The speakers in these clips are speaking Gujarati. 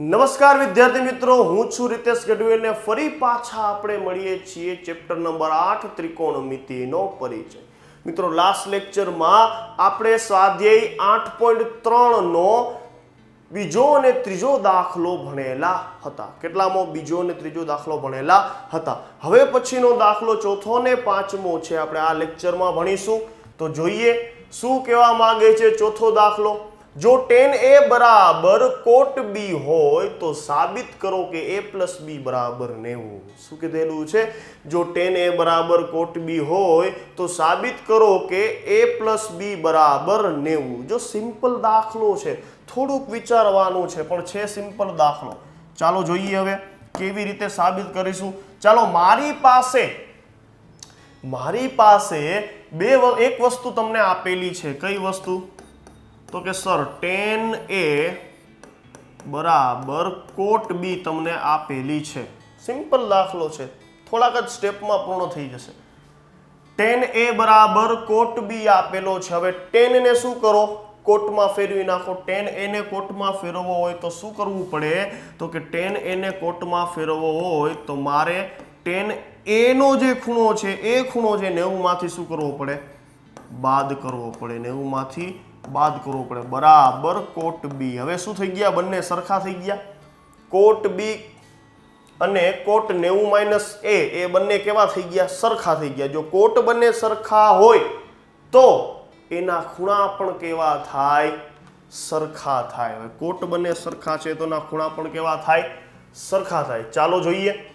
નમસ્કાર વિદ્યાર્થી મિત્રો, હું છું રીતેશ ગઢવી અને ફરી પાછા આપણે મળીએ છીએ ચેપ્ટર નંબર આઠ ત્રિકોણમિતિનો પરિચય. મિત્રો લાસ્ટ લેક્ચરમાં આપણે સ્વાધ્યાય આઠ પોઈન્ટ ત્રણનો બીજો અને ત્રીજો દાખલો ભણેલા હતા. કેટલામો બીજો અને ત્રીજો દાખલો ભણેલા હતા. હવે પછીનો દાખલો ચોથો ને પાંચમો છે, આપણે આ લેક્ચરમાં ભણીશું. તો જોઈએ, શું કહેવા માંગે છે ચોથો દાખલો? જો ટેન એ બરાબર કોટ બી હોય તો સાબિત કરો કે એ પ્લસ બી બરાબર નેવું. શું કીધેલું છે? જો ટેન એ બરાબર કોટ બી હોય તો સાબિત કરો કે એ પ્લસ બી બરાબર નેવું. જો સિમ્પલ દાખલો છે, થોડુંક વિચારવાનું છે, પણ છે સિમ્પલ દાખલો. ચાલો જોઈએ હવે કેવી રીતે સાબિત કરીશું. ચાલો, મારી પાસે મારી પાસે બે એક વસ્તુ તમને આપેલી છે. કઈ વસ્તુ? તો કે સર, ટેન એ બરાબર કોટ બી તમને આપેલી છે. સિમ્પલ દાખલો છે. થોડાક જ સ્ટેપમાં પૂર્ણ થઈ જશે. ટેન એ બરાબર કોટ બી આપેલો છે. હવે ટેન ને શું કરો? કોટમાં ફેરવી નાખો. ટેન એને કોટમાં ફેરવવો હોય તો શું કરવું પડે? તો કે ટેન એને કોટમાં ફેરવવો હોય તો મારે ટેન એનો જે ખૂણો છે, એ ખૂણો છે, નેવુંમાંથી શું કરવો પડે? બાદ કરવો પડે. નેવુંમાંથી બાદ કરવો પડે. બરાબર કોટ બી. હવે શું થઈ ગયા? બંને સરખા થઈ ગયા. કોટ બી અને કોટ નેવું માઇનસ એ એ બંને કેવા થઈ ગયા? સરખા થઈ ગયા. જો કોટ બંને સરખા હોય, તો એના ખૂણા પણ કેવા થાય? સરખા થાય. હવે કોટ બંને સરખા છે, તો એના ખૂણા પણ કેવા થાય? સરખા થાય. ચાલો જોઈએ.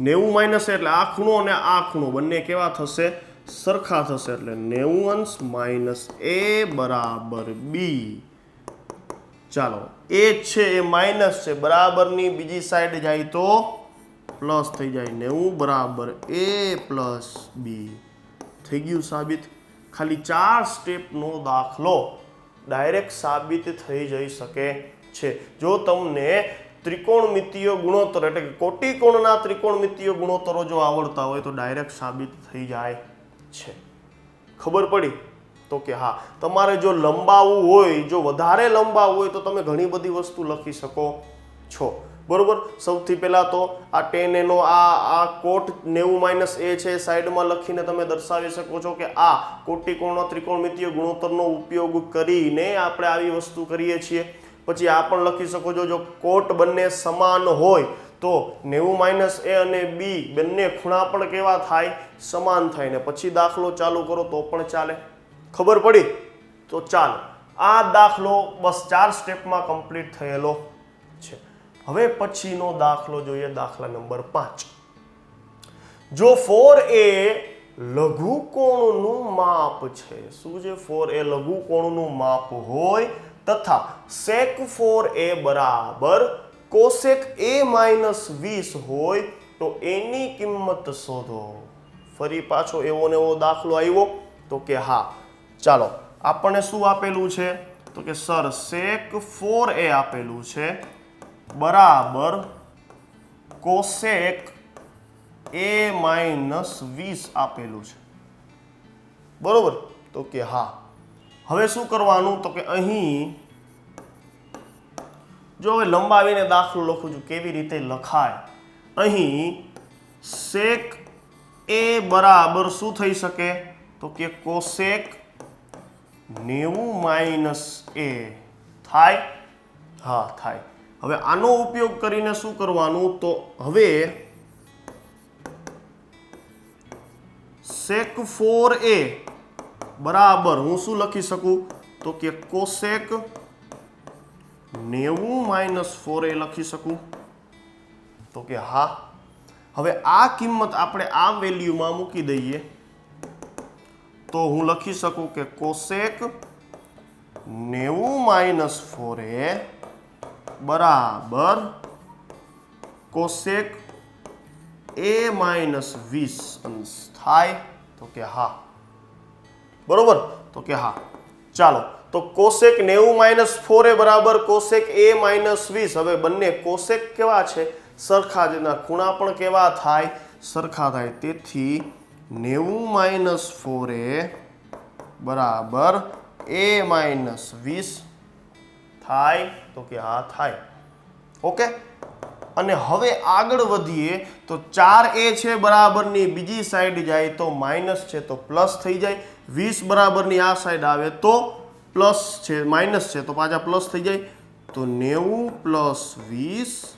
નેવું માઇનસ એટલે આ ખૂણો અને આ ખૂણો. બંને કેવા થશે? સરખા થશે એટલે નેવું અંશ માઇનસ એ બરાબર બી. ચાલો, એ છે, એ માઇનસ છે, બરાબરની બીજી સાઈડ જાય તો પ્લસ થઈ જાય નેવું બરાબર એ પ્લસ બી. થઈ ગયું સાબિત. ખાલી ચાર સ્ટેપનો દાખલો ડાયરેક્ટ સાબિત થઈ જઈ શકે છે. જો તમને ત્રિકોણમિતિય ગુણોત્તર એટલે કે કોટિકોણના ત્રિકોણમિતિય ગુણોત્તરો જો આવડતા હોય તો ડાયરેક્ટ સાબિત થઈ જાય. છે. ખબર પડી? તો કે હા, તમારે જો લંબાવવું હોય, જો વધારે લંબાવવું હોય તો તમે ઘણી બધી વસ્તુ લખી શકો છો. બરોબર? સૌથી પહેલાં તો આ ટેન એનો આ આ કોટ નેવું માઇનસ એ છે, સાઈડમાં લખીને તમે દર્શાવી શકો છો કે આ કોટિકોણનો ત્રિકોણમિતિય ગુણોત્તરનો ઉપયોગ કરીને આપણે આવી વસ્તુ કરીએ છીએ. પછી આ પણ લખી શકો છો, જો કોટ બંને સમાન હોય તો નેવું માઇનસ એ અને બી બંને ખૂણા પણ કેવા થાય? સમાન થાય. ને પછી દાખલો ચાલુ કરો તો પણ ચાલે. ખબર પડી? તો ચાલો. આ દાખલો બસ ચાર સ્ટેપમાં કમ્પ્લીટ થયેલો છે. હવે પછીનો દાખલો જોઈએ દાખલા નંબર પાંચ. જો ફોર એ લઘુકોણનું માપ છે, શું છે ફોર એ લઘુકોણનું માપ હોય? તથા સેક ફોર એ બરાબર કોસેક એ માઇનસ વીસ હોય તો એની કિંમત શોધો. ફરી પાછો એવો ને એવો દાખલો આવ્યો તો કે હા, ચાલો, આપણને શું આપેલું છે? તો કે સર સેક ફોર એ આપેલું છે. બરાબર, કોસેક એ માઇનસ વીસ આપેલું છે. બરોબર? તો કે હા. હવે શું કરવાનું? તો કે અહીં જો હવે લંબાવીને દાખલો લખું છું, કેવી રીતે લખાય? અહીં સેક એ બરાબર શું થઈ શકે? તો કે કોસેક નેવું માઇનસ એ થાય? હા, થાય. હવે આનો ઉપયોગ કરીને શું કરવાનું? તો હવે સેક ફોર એ બરાબર હું શું લખી શકું? તો કે કોસેક નેવું માઇનસ ફોર એ લખી શકું? તો કે હા. હવે આ કિંમત આપણે આ વેલ્યુમાં મૂકી દઈએ. તો હું લખી શકું કે કોસેક નેવું માઇનસ ફોર એ બરાબર કોસેક એ માઇનસ વીસ અંશ થાય. તો કે હા. બરોબર? તો કે હા. ચાલો. તો કોસેક નેવું માઇનસ ફોર એ બરાબર કોસેક એ માઇનસ વીસ. હવે બંને કોસેક કેવા છે? સરખા જેના ખૂણા પણ કેવા થાય? સરખા થાય. તેથી નેવું માઇનસ ફોર એ બરાબર એ માઇનસ વીસ થાય. તો કે હા, થાય. ઓકે? અને હવે આગળ વધીએ તો ચાર એ છે બરાબરની. બીજી સાઈડ જાય તો માઇનસ છે તો પ્લસ થઈ જાય. વીસ બરાબરની આ સાઈડ આવે તો પ્લસ છે, માઇનસ છે, તો પાછા પ્લસ થઈ જાય. તો નેવું પ્લસ વીસ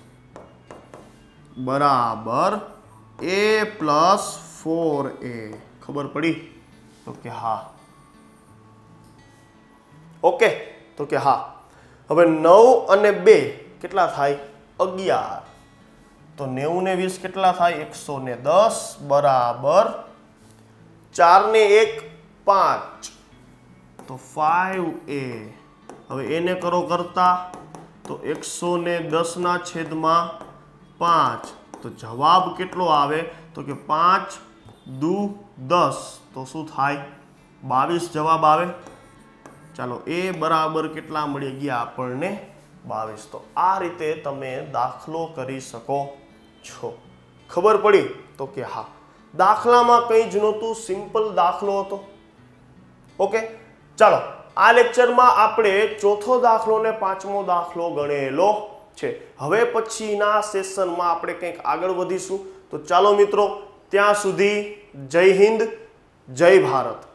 બરાબર એ પ્લસ ફોર એ. ખબર પડી? તો કે હા. ઓકે, તો કે હા. હવે નવ અને બે કેટલા થાય? અગિયાર. તો નેવું ને વીસ કેટલા થાય? એકસો ને દસ. બરાબર. ચાર ને એક, પાંચ. તો ફાઈવ એ હવે એને કરો કરતા તો એકસો ને દસના છેદમાં પાંચ. તો જવાબ કેટલો આવે? તો કે પાંચ દુ દસ. તો શું થાય? બાવીસ જવાબ આવે. ચાલો એ બરાબર કેટલા મળી ગયા આપણને? બાવીસ. તો આ રીતે તમે દાખલો કરી શકો છો. ખબર પડી? તો કે હા. દાખલામાં કંઈ જ નહોતું, સિમ્પલ દાખલો હતો. ઓકે? ચાલો, આ લેક્ચરમાં આપણે ચોથો દાખલો ને પાંચમો દાખલો ગણેલો છે. હવે પછીના સેશનમાં આપણે કંઈક આગળ વધીશું. તો ચાલો મિત્રો, ત્યાં સુધી જય હિન્દ, જય ભારત.